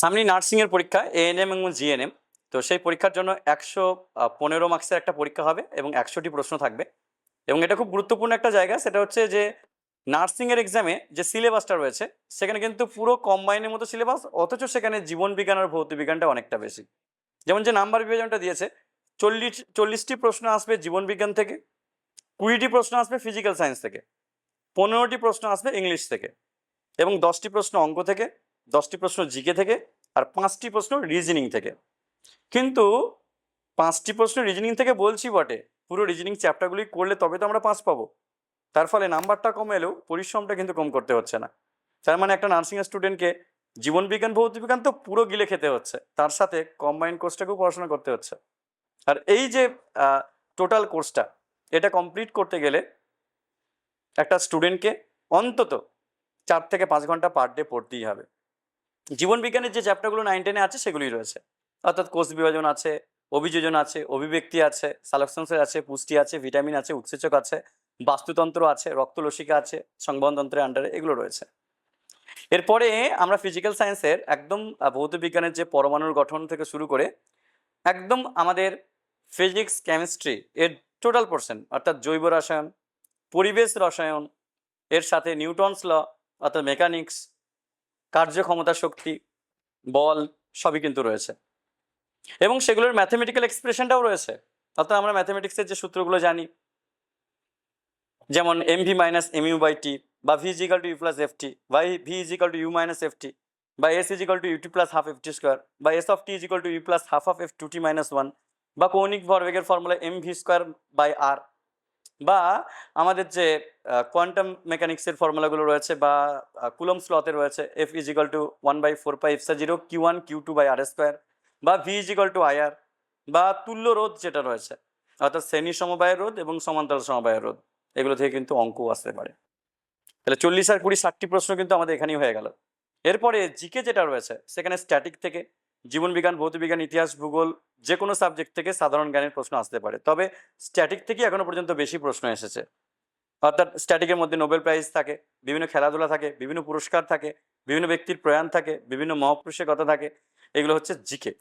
সামনে নার্সিংয়ের পরীক্ষা এএনএম এবং জিএনএম তো সেই পরীক্ষার জন্য একশো পনেরো মার্কসের একটা পরীক্ষা হবে এবং একশোটি প্রশ্ন থাকবে। এবং এটা খুব গুরুত্বপূর্ণ একটা জায়গা, সেটা হচ্ছে যে নার্সিংয়ের এক্সামে যে সিলেবাসটা রয়েছে, সেখানে কিন্তু পুরো কম্বাইনের মতো সিলেবাস অথচ সেখানে জীবন বিজ্ঞান আর ভৌত বিজ্ঞানটা অনেকটা বেশি। যেমন যে নাম্বার বিভাজনটা দিয়েছে, চল্লিশ, চল্লিশটি প্রশ্ন আসবে জীবন বিজ্ঞান থেকে, কুড়িটি প্রশ্ন আসবে ফিজিক্যাল সায়েন্স থেকে, পনেরোটি প্রশ্ন আসবে ইংলিশ থেকে, এবং দশটি প্রশ্ন অঙ্ক থেকে দশটি প্রশ্ন জিকে থেকে আর পাঁচটি প্রশ্ন রিজনিং থেকে। কিন্তু পাঁচটি প্রশ্ন রিজনিং থেকে বলছি বটে, পুরো রিজনিং চ্যাপ্টারগুলি করলে তবে তো আমরা পাঁচ পাবো। তার ফলে নাম্বারটা কম এলেও পরিশ্রমটা কিন্তু কম করতে হচ্ছে না। তার মানে একটা নার্সিং স্টুডেন্টকে জীবন বিজ্ঞান, ভৌত বিজ্ঞান তো পুরো গিলে খেতে হচ্ছে। তার সাথে কম্বাইন কোর্সটাকেও পড়াশোনা করতে হচ্ছে। আর এই যে টোটাল কোর্সটা এটা কমপ্লিট করতে গেলে একটা স্টুডেন্টকে অন্তত চার থেকে পাঁচ ঘণ্টা পার ডে পড়তেই হবে। জীবন বিজ্ঞানের যে চ্যাপ্টারগুলো নাইন টেনে আছে, সেগুলোই রয়েছে। অর্থাৎ কোষ বিভাজন আছে, অভিযোজন আছে, অভিব্যক্তি আছে সালকসেন্সর আছে, পুষ্টি আছে ভিটামিন আছে, উৎসেচক আছে, বাস্তুতন্ত্র আছে, রক্তলসিকা আছে, সংবহনতন্ত্রের আন্ডারে এগুলো রয়েছে। এরপরে আমরা ফিজিক্যাল সায়েন্সের একদম ভৌত বিজ্ঞানের যে পরমাণুর গঠন থেকে শুরু করে একদম আমাদের ফিজিক্স কেমিস্ট্রি এর টোটাল পোর্শন অর্থাৎ জৈব রসায়ন, পরিবেশ রসায়ন, এর সাথে নিউটনস ল, অর্থাৎ মেকানিক্স কার্যক্ষমতা, শক্তি, বল সবই কিন্তু রয়েছে। এবং সেগুলোর ম্যাথমেটিক্যাল এক্সপ্রেশনটাও রয়েছে। অর্থাৎ আমরা ম্যাথমেটিক্সের যে সূত্রগুলো জানি, যেমন m v minus m u by t বা v equal to u plus f t বা v equal to u minus f t বা s equal to u t plus half f t square বা s of t equal to u plus half of f two t minus one বা কৌণিক ভরবেগের formula m v square by r বা আমাদের যে quantum মেকানিক্সের ফর্মুলাগুলো রয়েছে বা কুলম স্লতে রয়েছে f equal to one by four pi epsilon zero q one q two by r square বা ভি ইজিক্যাল টু আইআর বা তুল্য রোধ যেটা রয়েছে, অর্থাৎ শ্রেণি সমবায়ের রোধ এবং সমান্তরাল সমবায়ের রোধ, এগুলো থেকে কিন্তু অঙ্ক আসতে পারে। তাহলে চল্লিশ আর কুড়ি ষাটটি প্রশ্ন কিন্তু আমাদের এখানেই হয়ে গেল। এরপরে জিকে যেটা রয়েছে, সেখানে স্ট্যাটিক থেকে জীবন বিজ্ঞান, ভৌত বিজ্ঞান, ইতিহাস, ভূগোল যে কোনো সাবজেক্ট থেকে সাধারণ জ্ঞানের প্রশ্ন আসতে পারে। তবে স্ট্যাটিক থেকে এখনও পর্যন্ত বেশি প্রশ্ন এসেছে। অর্থাৎ স্ট্যাটিকের মধ্যে নোবেল প্রাইজ থাকে, বিভিন্ন খেলাধুলা থাকে, বিভিন্ন পুরস্কার থাকে, বিভিন্ন ব্যক্তির প্রয়াণ থাকে, বিভিন্ন মহাপুরুষের কথা থাকে, এগুলো হচ্ছে জিকে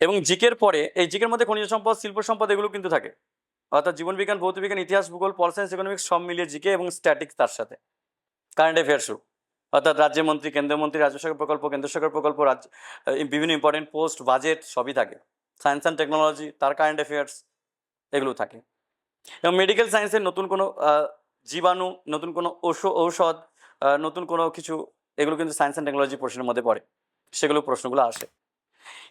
এবং জিকের পরে, এই জিকের মধ্যে খনিজ সম্পদ, শিল্প সম্পদ এগুলো কিন্তু থাকে। অর্থাৎ জীবন বিজ্ঞান, ভৌত বিজ্ঞান, ইতিহাস, ভূগোল পল সায়েন্স ইকোনমিক্স সব মিলিয়ে জিকে এবং স্ট্যাটিক্স তার সাথে। কারেন্ট অ্যাফেয়ার্সও অর্থাৎ রাজ্যমন্ত্রী, কেন্দ্রমন্ত্রী রাজ্য সরকার প্রকল্প কেন্দ্র সরকার প্রকল্প, রাজ্য বিভিন্ন ইম্পর্টেন্ট পোস্ট বাজেট সবই থাকে। সায়েন্স অ্যান্ড টেকনোলজি তার কারেন্ট অ্যাফেয়ার্স এগুলো থাকে। এবং মেডিকেল সায়েন্সের নতুন কোনো জীবাণু, নতুন কোনো ঔষধ নতুন কোনো কিছু, এগুলো কিন্তু সায়েন্স অ্যান্ড টেকনোলজি প্রশ্নের মধ্যে পড়ে। সেগুলো প্রশ্নগুলো আসে।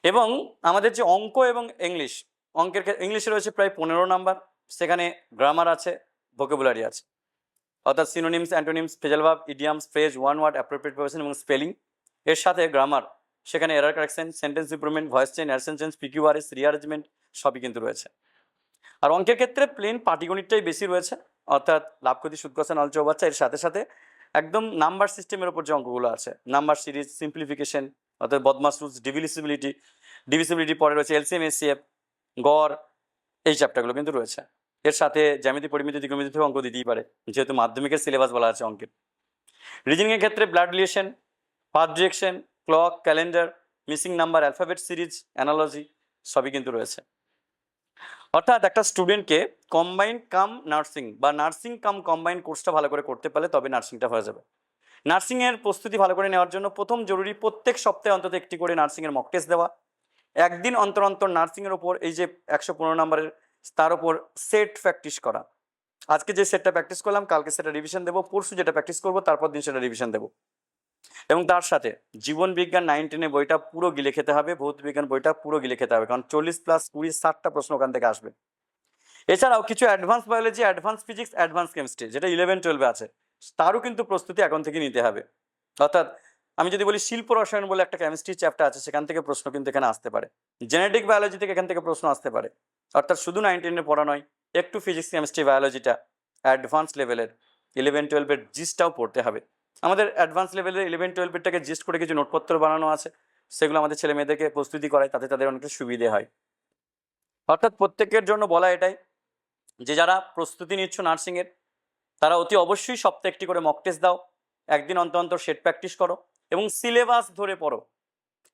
এবং আমাদের যে অঙ্ক এবং ইংলিশ অঙ্কের ইংলিশে রয়েছে প্রায় পনেরো নাম্বার সেখানে গ্রামার আছে ভোকেবুলারি আছে। অর্থাৎ synonyms antonyms phrasal verb idioms phrase one word appropriate person এবং স্পেলিং এর সাথে গ্রামার সেখানে error correction sentence improvement voice change narration change PQRS rearrangement সবই কিন্তু রয়েছে। আর অঙ্কের ক্ষেত্রে প্লেন পাটিগণিতটাই বেশি রয়েছে, অর্থাৎ লাভ, ক্ষতি সুদকষা নল চৌবাচ্চা এর সাথে সাথে একদম নাম্বার সিস্টেমের উপর যে অঙ্কগুলো আছে নাম্বার সিরিজ সিম্পলিফিকেশন অর্থাৎ বদমাস রুলস ডিভিলিসিবিলিটি ডিভিসিবিলিটি পরে রয়েছে এলসিএম এসিএফ গড়, এই চ্যাপ্টারগুলো কিন্তু রয়েছে। এর সাথে জ্যামিতি পরিমিতি থেকে অঙ্ক দিতেই পারে, যেহেতু মাধ্যমিকের সিলেবাস বলা আছে অঙ্কের। রিজনিংয়ের ক্ষেত্রে blood relation path direction clock calendar missing number alphabet series analogy সবই কিন্তু রয়েছে। অর্থাৎ একটা স্টুডেন্টকে কম্বাইন কাম নার্সিং বা নার্সিং কাম কম্বাইন কোর্সটা ভালো করে করতে পারলে তবে নার্সিংটা হয়ে যাবে। নার্সিংয়ের প্রস্তুতি ভালো করে নেওয়ার জন্য প্রথম জরুরি প্রত্যেক সপ্তাহে অন্তত একটি করে নার্সিংয়ের মক টেস্ট দেওয়া। একদিন অন্তর অন্তর নার্সিংয়ের ওপর এই যে একশো পনেরো নম্বরের তার ওপর সেট প্র্যাকটিস করা। আজকে যে সেটটা প্র্যাকটিস করলাম, কালকে সেটা রিভিশন দেবো, পরশু যেটা প্র্যাকটিস করব, তারপর দিন সেটা রিভিশন দেবো। এবং তার সাথে জীবন বিজ্ঞান নাইন টেনে বইটা পুরো গিলে খেতে হবে, ভৌত বিজ্ঞান বইটা পুরো গিলে খেতে হবে, কারণ চল্লিশ প্লাস কুড়ি ষাটটা প্রশ্ন ওখান থেকে আসবে। এছাড়াও কিছু advance biology advance physics advance chemistry যেটা ইলেভেন টুয়েলভে আছে, তারও কিন্তু প্রস্তুতি এখন থেকে নিতে হবে। অর্থাৎ আমি যদি বলি শিল্প রসায়ন বলে একটা কেমিস্ট্রি চ্যাপ্টার আছে, সেখান থেকে প্রশ্ন কিন্তু এখানে আসতে পারে। জেনেটিক বায়োলজি থেকে এখান থেকে প্রশ্ন আসতে পারে। অর্থাৎ শুধু নাইন টেনে পড়া নয়, একটু ফিজিক্স কেমিস্ট্রি বায়োলজিটা অ্যাডভান্স লেভেলের ইলেভেন টুয়েলভের জিস্টটাও পড়তে হবে। আমাদের অ্যাডভান্স লেভেলের ইলেভেন টুয়েলভেরটাকে জিস্ট করে কিছু নোটপত্র বানানো আছে, সেগুলো আমাদের ছেলে মেয়েদেরকে প্রস্তুতি করায়, তাতে তাদের অনেকটা সুবিধে হয়। অর্থাৎ প্রত্যেকের জন্য বলা এটাই যে যারা প্রস্তুতি নিচ্ছ নার্সিংয়ের তারা অতি অবশ্যই সপ্তাহে একটি করে মক টেস্ট দাও, একদিন অন্তর অন্তর সেট প্র্যাকটিস করো এবং সিলেবাস ধরে পড়ো।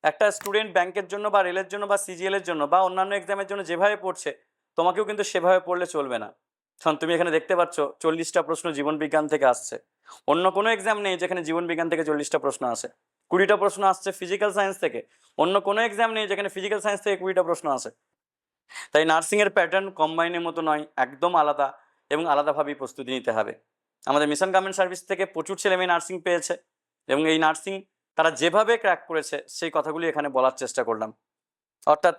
একটা স্টুডেন্ট ব্যাংকের জন্য বা রেলের জন্য বা সিজিএল এর জন্য বা অন্যান্য এক্সামের জন্য যেভাবে পড়ছে, তোমাকেও কিন্তু সেভাবে পড়লে চলবে না। কারণ তুমি এখানে দেখতে পাচ্ছ, চল্লিশটা প্রশ্ন জীবন বিজ্ঞান থেকে আসছে। অন্য কোনো এক্সাম নেই যেখানে জীবন বিজ্ঞান থেকে চল্লিশটা প্রশ্ন আসে। কুড়িটা প্রশ্ন আসছে ফিজিক্যাল সায়েন্স থেকে। অন্য কোনো এক্সাম নেই যেখানে ফিজিক্যাল সায়েন্স থেকে কুড়িটা প্রশ্ন আসে। তাই নার্সিংয়ের প্যাটার্ন কম্বাইনের মতো নয়, একদম আলাদা এবং আলাদাভাবেই প্রস্তুতি নিতে হবে। আমাদের মিশন গভর্নমেন্ট সার্ভিস থেকে প্রচুর ছেলেমেয়ে নার্সিং পেয়েছে। এবং এই নার্সিং তারা যেভাবে ক্র্যাক করেছে, সেই কথাগুলি এখানে বলার চেষ্টা করলাম। অর্থাৎ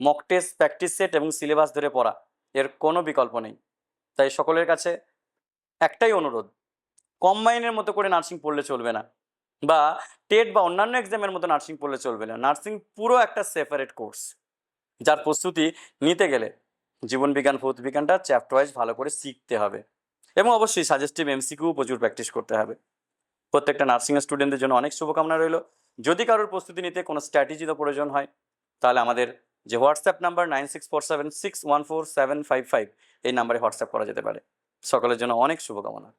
মক টেস্ট প্র্যাকটিস সেট এবং সিলেবাস ধরে পড়া, এর কোনো বিকল্প নেই। তাই সকলের কাছে একটাই অনুরোধ কম্বাইনের মতো করে নার্সিং পড়লে চলবে না বা টেট বা অন্যান্য এক্সামের মতো নার্সিং পড়লে চলবে না। নার্সিং পুরো একটা সেপারেট কোর্স যার প্রস্তুতি নিতে গেলে জীবন বিজ্ঞান, ভৌত বিজ্ঞানটা চ্যাপ্টার ওয়াইজ ভালো করে শিখতে হবে এবং অবশ্যই সাজেস্টিভ এমসিকিউ প্রচুর প্র্যাকটিস করতে হবে। প্রত্যেকটা নার্সিং স্টুডেন্টদের জন্য অনেক শুভকামনা রইল। যদি কারোর প্রস্তুতি নিতে কোনো স্ট্র্যাটেজি তো প্রয়োজন হয়, তাহলে আমাদের যে WhatsApp number nine six four seven six one four seven five five এই নাম্বারে হোয়াটসঅ্যাপ করা যেতে পারে। সকলের জন্য অনেক শুভকামনা।